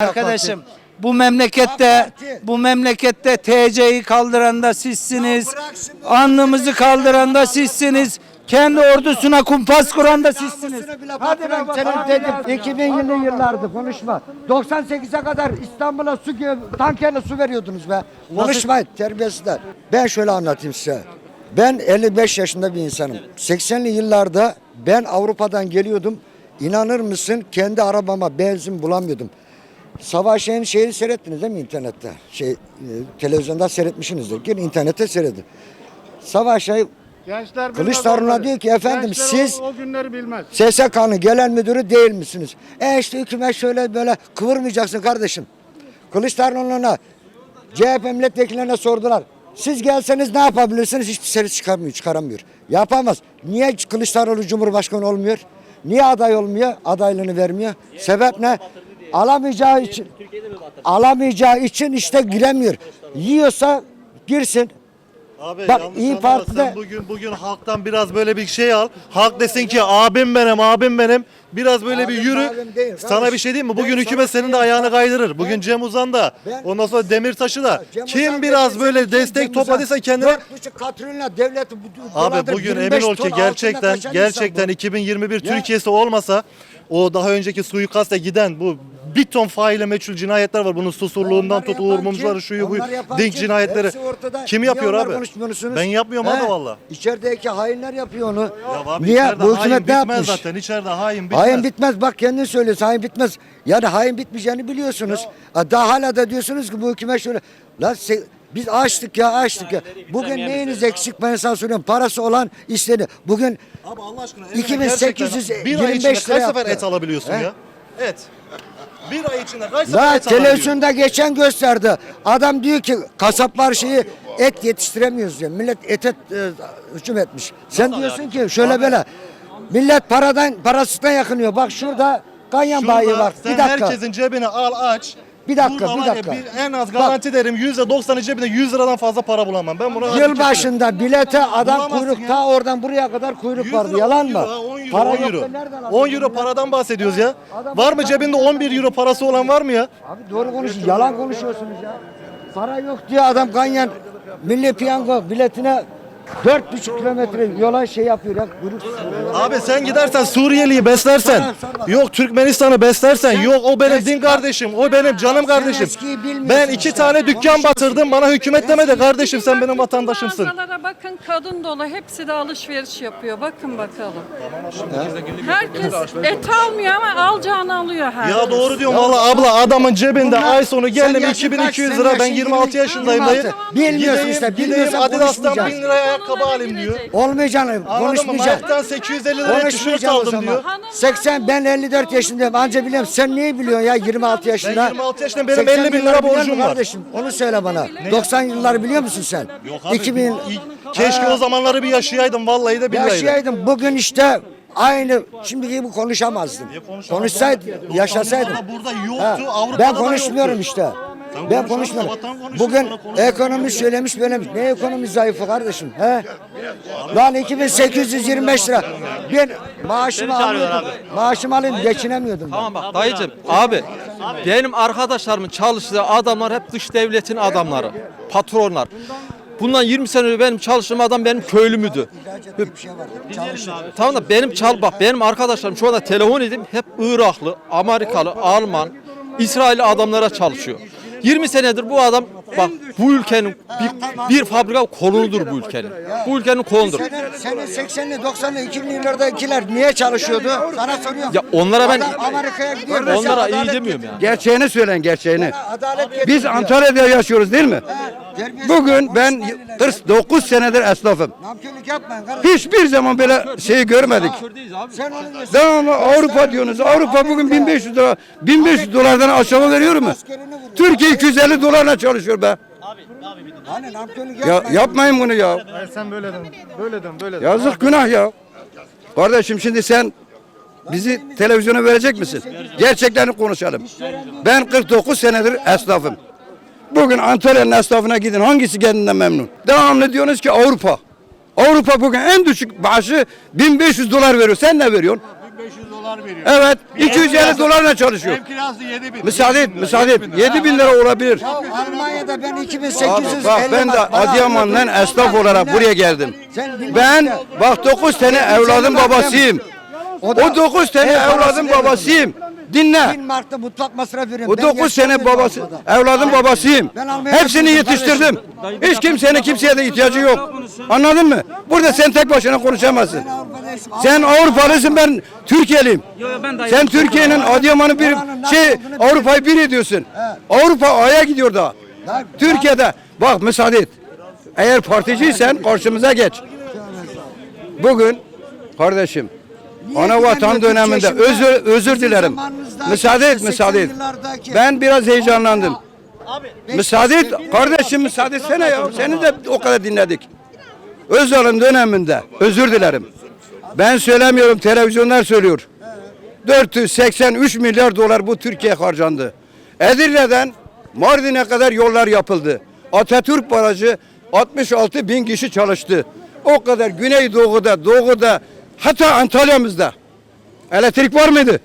Arkadaşım bu memlekette bu memlekette TC'yi kaldıran da sizsiniz. Alnımızı kaldıran da sizsiniz. Kendi ordusuna kumpas kuran da sizsiniz. Hadi ben senin dedim 2000'li yıllardı konuşma. 98'e kadar İstanbul'a su tankerle su veriyordunuz be. Konuşmayın terbiyesizler. Ben şöyle anlatayım size. Ben 55 yaşında bir insanım. 80'li yıllarda ben Avrupa'dan geliyordum. İnanır mısın kendi arabama benzin bulamıyordum. Savaş'ın şeyini seyrettiniz değil mi internette? Şey, e, televizyonda seyretmişsinizdir. Gelin internette seyredin. Savaş'ı Gençler Kılıçdaroğlu'na bilmez onları. diyor ki, efendim, Gençler siz- o, o günleri bilmez. SSK'nın gelen müdürü değil misiniz? E işte hükümet şöyle böyle kıvırmayacaksın kardeşim. Kılıçdaroğlu'na CHP milletvekillerine sordular. Siz gelseniz ne yapabilirsiniz? Hiçbir şey çıkarmıyor, çıkaramıyor. Yapamaz. Niye Kılıçdaroğlu Cumhurbaşkanı olmuyor? Niye aday olmuyor? Adaylığını vermiyor. Sebep ne? Alamayacağı için. Alamayacağı için işte giremiyor. Yiyorsa girsin. Abi Bak, yanlış İYİ anlama, Parti'de- sen bugün bugün halktan biraz böyle bir şey al. Halk desin ki abim benim, abim benim. Biraz böyle bir Abim, yürü. abim değil, sana kardeşim. bir şey diyeyim mi? Ben Bugün sana hükümet senin de diyeyim, ayağını kaydırır. Bugün Cem Uzan da. Ben- Ondan sonra Demirtaş'ı da. Cem Kim Uzan biraz böyle destek Uzan topladıysa kendine dört buçuk katronla devleti bu- Abi dolandırıp bugün 25 emin ol ton ki altına gerçekten kaçan gerçekten bu. 2021 Ya. Türkiye'si olmasa o daha önceki suikaste giden bu bir ton faile meçhul cinayetler var. Bunun susurluğundan tut Uğur Mumcuları şuyu bu kim? cinayetleri. Kim yapıyor abi? Ben yapmıyorum He? abi valla. İçerideki hainler yapıyor onu. Ya abi Niye? Bu hükümet ne bitmez yapmış? zaten. İçeride hain bitmez. Hain bitmez. Bak kendin söylüyorsun hain bitmez. Yani hain bitmeyeceğini biliyorsunuz. Ha, Daha hala da diyorsunuz ki bu hükümet şöyle. Lan se- biz açtık ya açtık ya. Bugün neyiniz eksik ben sana soruyorum. Parası olan istedi. Bugün Abi Allah aşkına 2825 gerçekten bir ay içinde kaç lira sefer et alabiliyorsun He? ya? Et. Bir ay içinde kaç sefer La et alabiliyorsun? televizyonda geçen gösterdi. Adam diyor ki kasaplar şeyi et yetiştiremiyoruz diyor. Millet ete e, hücum etmiş. Sen diyorsun ki şöyle böyle. Millet paradan parasından yakınıyor. Bak şurada Ganyan bayi var. sen Bir dakika. herkesin cebine al aç. Bir dakika, Burada bir var ya, dakika. bir- en az garanti derim %90'ı cebinde 100 liradan fazla para bulamam. Ben bunu Yıl başında bilete adam Bulamazsın kuyruk ya. ta oradan buraya kadar kuyruk 100 vardı. Yalan 10 mı? euro, 10 euro, Para 10 yok euro. da nereden 10 euro paradan bahsediyoruz ya. Var mı cebinde 11 euro parası olan var mı ya? Abi doğru konuş. Yalan konuşuyorsunuz ya. Para yok diyor adam Ganyan Milli Piyango biletine dört buçuk kilometre yola şey yapıyor ya. Kuyruk Abi sen gidersen Suriyeli'yi beslersen, yok Türkmenistan'ı beslersen, yok o benim din kardeşim, o benim canım kardeşim. eskiyi bilmiyorsun Ben iki sen. tane dükkan batırdım, bana hükümet deme de kardeşim sen benim vatandaşımsın. Mağazalara bakın kadın dolu hepsi de alışveriş yapıyor. Bakın bakalım. Herkes et almıyor ama alacağını alıyor herkes. Ya doğru diyorum valla abla adamın cebinde ay sonu Sen geldim yaşın 2200 kaç? lira ben yaşın 26 yirmi- yaşındayım 26. dayı. Bilmiyorsun Gideyim- işte, gideyim bilmiyorsan Adidas'tan konuşmayacaksın. 1000 liraya ayakkabı alayım diyor. Olmayacağını Anladın mı? konuşmayacaksın. Mark'tan 850 liraya tişört Konuşmayacağım o aldım zaman. diyor. 80 ben 54 yaşındayım anca biliyorum. Sen niye biliyorsun ya 26 yaşında? Ben 26 yaşındayım, benim 80 50 bin lira biliyor borcum musun var. Kardeşim onu söyle bana. 90 yılları biliyor musun sen? Yok abi, 2000 Keşke o zamanları bir yaşayaydım vallahi de billahi. de. yaşayaydım. Bugün işte aynı şimdiki gibi konuşamazdın. Konuşsaydın, yaşasaydın. Ama burada Ha, yoktu, Avrupa'da Ben da konuşmuyorum yoktu. işte. Ben konuşuyor, Bugün ekonomi söylemiş söylemiş. Ne ekonomi zayıfı kardeşim? He? Lan 2825 lira. Ben maaşımı alıyordum. Maaşımı alayım geçinemiyordum. Tamam bak dayıcım abi benim arkadaşlarımın çalıştığı adamlar hep dış devletin adamları. Patronlar. Bundan 20 sene önce benim çalıştığım adam benim köylümüydü. Şey. Tamam da benim çal bak benim arkadaşlarım şu anda telefon edeyim hep Iraklı, Amerikalı, Alman, İsrailli adamlara çalışıyor. 20 senedir bu adam bak bu ülkenin bir, bir fabrika kolunudur bu ülkenin. Bu ülkenin kolunudur. Senin, senin 80'li 90'lı 2000'li yıllardakiler niye çalışıyordu? Sana soruyorum. Ya onlara ben Adam Amerika'ya gidiyor. onlara iyi adalet demiyorum ya. Gerçeğini söyleyin gerçeğini. Adalet Biz. Antalya'da yaşıyoruz değil mi? Terbiyesiz Bugün ben konuşmayın ya. 49 senedir esnafım. Namkörlük yapmayın kardeşim. Hiçbir zaman böyle şeyi görmedik. Sen. Devamlı Avrupa diyorsunuz. Avrupa bugün 1500 dolar 1500 dolardan aşağı veriyor mu? Türkiye 250 dolarla çalışıyor be. Hani namkörlük Ya yapmayın. yapmayın bunu ya. Hayır sen böyle dön. Böyle dön, böyle dön. Yazık günah ya. Kardeşim şimdi sen bizi televizyona verecek misin? Gerçeklerini konuşalım. Ben 49 senedir esnafım. Bugün Antalya'nın esnafına gidin hangisi kendinden memnun? Devamlı diyorsunuz ki Avrupa. Avrupa bugün en düşük maaşı 1500 dolar veriyor. Sen ne veriyorsun? dolar veriyor. Evet 250 dolarla çalışıyor. Ev kirası 7 bin. Müsaade et, müsaade et. 7 bin lira olabilir. Almanya'da ben Abi 2850 bak ben de Adıyaman'dan esnaf olarak buraya geldim. Ben bak 9 tane evladın babasıyım. O 9 tane evladın babasıyım. Dinle. 1000 markta mutfak masrafı veriyorum. O Ben 9 sene babası, Avrupa'da. evladın babasıyım. Ben Almanya'da Hepsini yaşıyorum yetiştirdim. Hiç kimsenin kimseye de ihtiyacı yok. Anladın mı? Burada sen tek başına konuşamazsın. Avrupa'da yaşıyorum. Sen Avrupalısın ben Türkiye'liyim. Sen Türkiye'nin Adıyaman'ı bir şey Avrupa'yı bir ediyorsun. Avrupa Ay'a gidiyor da. Türkiye'de bak müsaade et. Eğer particiysen karşımıza geç. Bugün kardeşim Niye ana vatan döneminde özür özür dilerim. Müsaade et 80 müsaade et. Ben biraz heyecanlandım. Müsaade et kardeşim müsaade etsene ya. Seni de o kadar dinledik. Özal'ın döneminde özür dilerim. Ben söylemiyorum televizyonlar söylüyor. 483 milyar dolar bu Türkiye harcandı. Edirne'den Mardin'e kadar yollar yapıldı. Atatürk Barajı 66 bin kişi çalıştı. O kadar Güneydoğu'da, Doğu'da hatta Antalya'mızda elektrik var mıydı?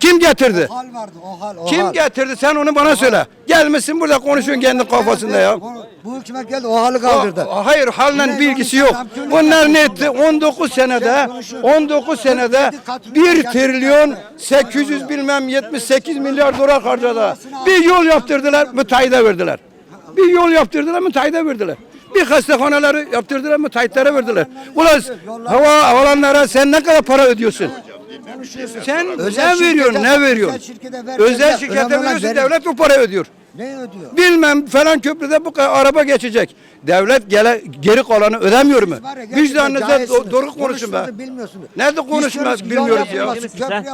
Kim getirdi? O hal vardı o hal. O Kim hal. getirdi sen onu bana söyle. Gelmişsin burada konuşuyorsun kendi kafasında ya. Bu- Bu hükümet geldi o halı kaldırdı. O- hayır halle bilgisi yok. Bunlar ne etti? 19 senede 19 senede 1 trilyon 800 bilmem 78 milyar dolar harcadılar. Bir yol yaptırdılar, müteahhide verdiler. Bir yol yaptırdılar, müteahhide verdiler. Bir hastaneleri yaptırdılar, müteahhitlere verdiler. Ulan hava havalanlara sen ne kadar para ödüyorsun? Sen Özel ne veriyorsun, ne veriyorsun? özel şirkete veriyorsun, devlet bu parayı ödüyor. Ne ödüyor? Bilmem falan köprüde bu kadar araba geçecek. Devlet gele, geri kalanı ödemiyor mu? Vicdanınıza do- doğru konuşun be. Bilmiyorsunuz. Nerede konuşmaz bilmiyoruz ya. Sen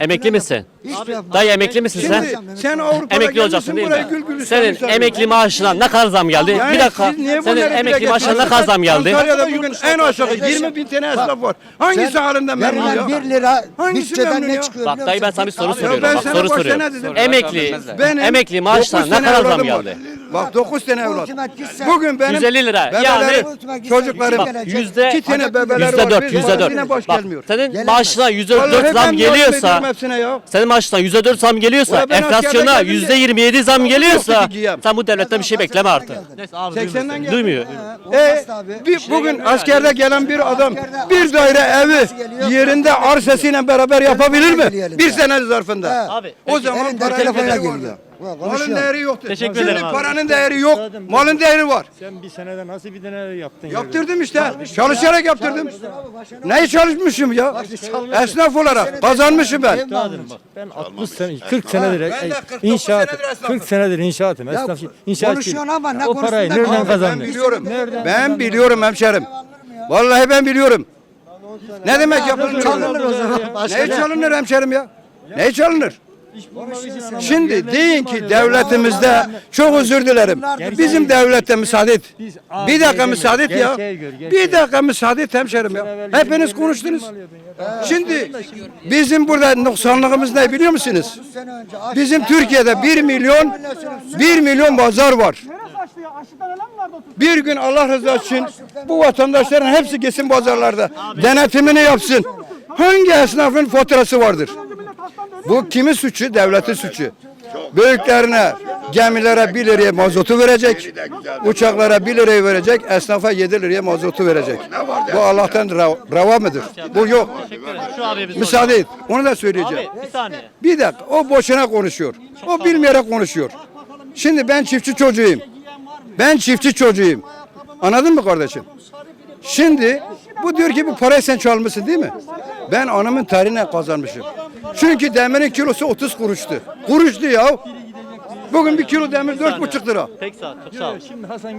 emekli misin? yapılmasın. Dayı emekli misin sen? Şimdi sen Avrupa'da Emekli olacaksın değil mi? gül gül Senin emekli maaşına ne kadar zam geldi? Yani bir dakika. Senin emekli maaşına ne kadar zam geldi? Antalya'da bugün en aşağı 20 bin tane esnaf var. Hangisi halinden memnun Verilen ya? 1 lira Hangisi bütçeden memnun ne çıkıyor Bak biliyor dayı ben musun? sana bir soru soruyorum. ben Bak sana soru soruyorum. ne dedim? Emekli, Benim emekli maaşına dokuz ne tane kadar zam evladım var. geldi? Bak 9 tane evlat. Bugün benim 150 lira. bebelerim, Yani- çocuklarım Bak, Yüzde iki tane bebeleri yüzde var. dört, yüzde dört. Bak, gelmiyor. senin maaşına yüzde Vallahi dört ben zam yardım ediyorum geliyorsa, hepsine ya. senin maaşına yüzde dört zam geliyorsa, Ulan ben enflasyona yüzde de- yirmi yedi zam geliyorsa, sen bu devletten bir şey bekleme artık. 80'den geldi. Duymuyor. E, bir, bugün askerde gelen bir adam bir daire evi yerinde arsasıyla beraber yapabilir mi? Bir sene zarfında. Abi, O zaman değeri geliyor. Malın değeri yoktu. Teşekkür Şimdi ederim abi. paranın değeri yok. Malın değeri var. Sen bir senede nasıl bir tane yaptın? Yaptırdım işte. Çalışarak yaptırdım. Neyi çalışmışım ya? Esnaf olarak kazanmışım ben. Ben 60 sene, 40 senedir Ben de 49 inşaat, senedir esnafım. 40 senedir inşaatım. Esnaf, inşaat konuşuyorsun ama ne O parayı nereden Abi ben kazandın? biliyorum. Ben biliyorum hemşerim. Vallahi ben biliyorum. Ne demek yapılır? Çalınır o zaman. Başka Ne ne? çalınır hemşerim ya? Ne çalınır? Şimdi deyin ki devletimizde çok özür dilerim. Bizim devlette müsaade et. Bir dakika müsaade et ya. Bir dakika müsaade et hemşerim ya. Hepiniz konuştunuz. Şimdi bizim burada noksanlığımız ne biliyor musunuz? Bizim Türkiye'de 1 milyon 1 milyon pazar var. Bir gün Allah rızası için bu vatandaşların hepsi gitsin pazarlarda. Denetimini yapsın. Hangi esnafın faturası vardır? Bu kimin suçu? Devletin suçu. Büyüklerine, gemilere 1 liraya mazotu verecek. Uçaklara 1 liraya verecek. Esnafa 7 liraya mazotu verecek. Bu Allah'tan ra- rava mıdır? Bu yok. Müsaade et. Onu da söyleyeceğim. Abi bir saniye. Bir dakika o boşuna konuşuyor. O bilmeyerek konuşuyor. Şimdi ben çiftçi çocuğuyum. Ben çiftçi çocuğuyum. Anladın mı kardeşim? Şimdi bu diyor ki bu parayı sen çalmışsın değil mi? Ben anamın tarihine kazanmışım. Çünkü demirin kilosu 30 kuruştu. Kuruştu ya. Bugün bir kilo demir dört buçuk lira. Peki sağ ol. Çok sağ ol.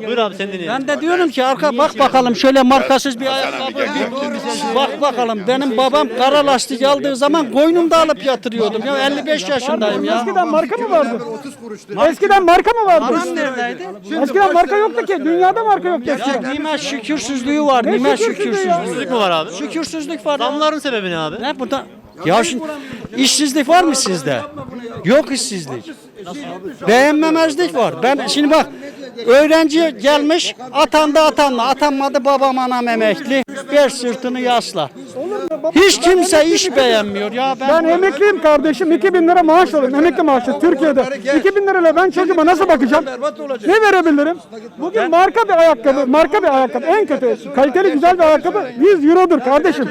Buyur abi sen dinleyelim. Ben de diyorum ki arka bak bakalım şöyle markasız bir ayakkabı. bir- Bak bakalım benim babam kara lastik aldığı zaman koynumda alıp yatırıyordum ya 55 yaşındayım ya. Eskiden marka mı vardı? 30 kuruştu. Eskiden marka mı vardı? Neredeydi? Eskiden marka yoktu ki. Dünyada marka yoktu Ya eskiden. nimet şükürsüzlüğü var. Nimet şükürsüzlüğü ya? şükürsüzlüğü. mu var abi? Şükürsüzlük var. ya. Zamların sebebi ne abi? Ne burada? Ya şimdi işsizlik var mı sizde? Yok işsizlik. Beğenmemezlik var. Ben şimdi bak öğrenci gelmiş atandı atanma atanmadı babam anam emekli. Ver sırtını yasla. Hiç kimse iş beğenmiyor ya ben. Ben emekliyim kardeşim. 2000 lira maaş alıyorum. Emekli maaşı Türkiye'de. 2000 lirayla ben çocuğuma nasıl bakacağım? Ne verebilirim? Bugün marka bir ayakkabı, marka bir ayakkabı. En kötü, kaliteli güzel bir ayakkabı 100 eurodur kardeşim.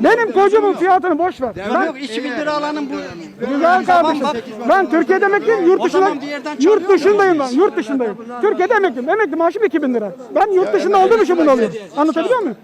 Benim çocuğumun fiyatını boş ver. Ben, Yok 2000 lira alanın bu. güzel kardeşim. Ben Türkiye'de emekliyim, yurt dışında, yurt dışındayım ben, yurt dışındayım. Türkiye'de emekliyim. Emekli maaşım 2000 lira. Ben yurt dışında olduğum için bunu alıyorum. Anlatabiliyor muyum?